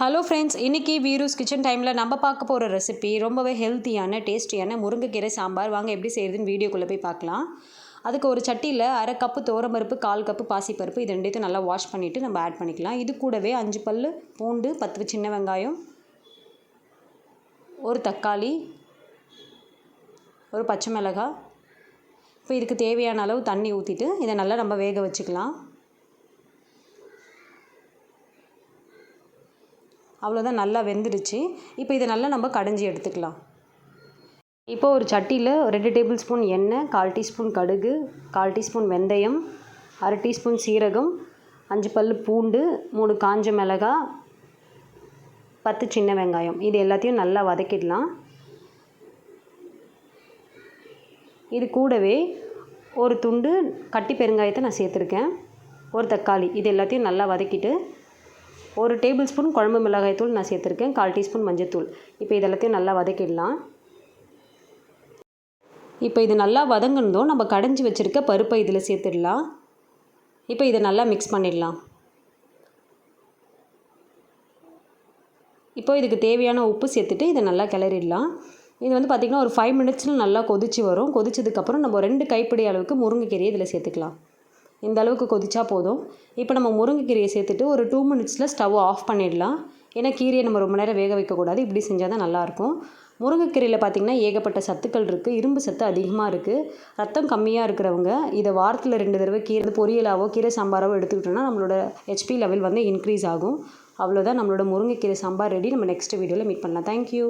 Hello friends இன்றைக்கி வீரூஸ் kitchen டைமில் நம்ம பார்க்க போகிற ரெசிபி ரொம்பவே ஹெல்த்தியான டேஸ்டியான முருங்கைக்கீரை சாம்பார். வாங்க எப்படி செய்யுதுன்னு வீடியோக்குள்ளே போய் பார்க்கலாம். அதுக்கு ஒரு சட்டியில் அரை கப்பு தோரம்பருப்பு கால் கப்பு பாசிப்பருப்பு இது ரெண்டையும் நல்லா வாஷ் பண்ணிவிட்டு நம்ம ஆட் பண்ணிக்கலாம். இது கூடவே அஞ்சு பல் பூண்டு பத்து சின்ன வெங்காயம் ஒரு தக்காளி ஒரு பச்சை மிளகாய். இப்போ இதுக்கு தேவையான அளவு தண்ணி ஊற்றிட்டு இதை நல்லா நம்ம வேக வச்சுக்கலாம். அவ்வளோதான் நல்லா வெந்துடுச்சு. இப்போ இதை நல்லா நம்ம கடைஞ்சி எடுத்துக்கலாம். இப்போ ஒரு சட்டியில் ரெண்டு டேபிள் ஸ்பூன் எண்ணெய் கால் டீஸ்பூன் கடுகு கால் டீஸ்பூன் வெந்தயம் அரை டீஸ்பூன் சீரகம் அஞ்சு பல் பூண்டு மூணு காஞ்ச மிளகா பத்து சின்ன வெங்காயம். இது எல்லாத்தையும் நல்லா வதக்கிடலாம். இது கூடவே ஒரு துண்டு கட்டி பெருங்காயத்தை நான் சேர்த்துருக்கேன். ஒரு தக்காளி. இது எல்லாத்தையும் நல்லா வதக்கிட்டு ஒரு டேபிள் ஸ்பூன் குழம்பு மிளகாய் தூள் நான் சேர்த்துருக்கேன். கால் டீஸ்பூன் மஞ்சத்தூள் இப்போ இது எல்லாத்தையும் நல்லா வதக்கிடலாம். இப்போ இது நல்லா வதங்கினதும் நம்ம கடைஞ்சி வச்சுருக்க பருப்பை இதில் சேர்த்துடலாம். இப்போ இதை நல்லா மிக்ஸ் பண்ணிடலாம். இப்போ இதுக்கு தேவையான உப்பு சேர்த்துட்டு இதை நல்லா கிளறிடலாம். இது வந்து பார்த்திங்கன்னா ஒரு ஃபைவ் மினிட்ஸில் நல்லா கொதிச்சு வரும். கொதிச்சதுக்கப்புறம் நம்ம ரெண்டு கைப்பிடி அளவுக்கு முருங்கைக்கீரையை இதில் சேர்த்துக்கலாம். இந்த அளவுக்கு கொதிச்சா போதும். இப்போ நம்ம முருங்கைக்கீரையை சேர்த்துட்டு ஒரு டூ மினிட்ஸில் ஸ்டவ் ஆஃப் பண்ணிடலாம். ஏன்னா கீரையை நம்ம ரொம்ப நேரம் வேக வைக்கக்கூடாது. இப்படி செஞ்சால் தான் நல்லாயிருக்கும். முருங்கைக்கீரையில் பார்த்திங்கன்னா ஏகப்பட்ட சத்துக்கள் இருக்குது இரும்பு சத்து அதிகமாக இருக்குது ரத்தம் கம்மியாக இருக்கிறவங்க இதை வாரத்தில் ரெண்டு தடவை கீரை பொரியலாவோ கீரை சாம்பாராவோ எடுத்துக்கிட்டோம்னா நம்மளோட ஹெச்பி லெவல் வந்து இன்க்ரீஸ் ஆகும். அவ்வளோதான் நம்மளோட முருங்கைக்கீரை சாம்பார் ரெடி நம்ம நெக்ஸ்ட் வீடியோவில் மீட் பண்ணலாம். Thank you